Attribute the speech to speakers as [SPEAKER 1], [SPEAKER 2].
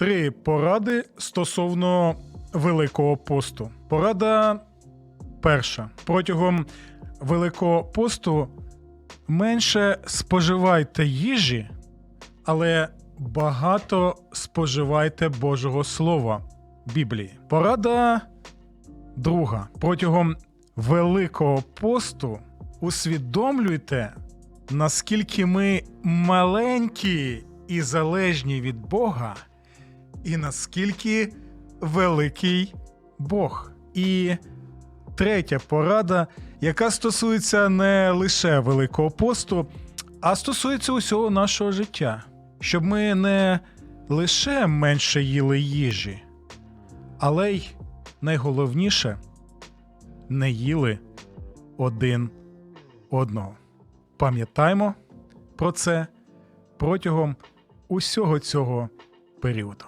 [SPEAKER 1] Три поради стосовно Великого посту. Порада перша. Протягом Великого посту менше споживайте їжі, але багато споживайте Божого Слова Біблії. Порада друга. Протягом Великого посту усвідомлюйте, наскільки ми маленькі і залежні від Бога, і наскільки великий Бог. І третя порада, яка стосується не лише Великого посту, а стосується усього нашого життя, щоб ми не лише менше їли їжі, але й найголовніше не їли один одного. Пам'ятаймо про це протягом усього цього періоду.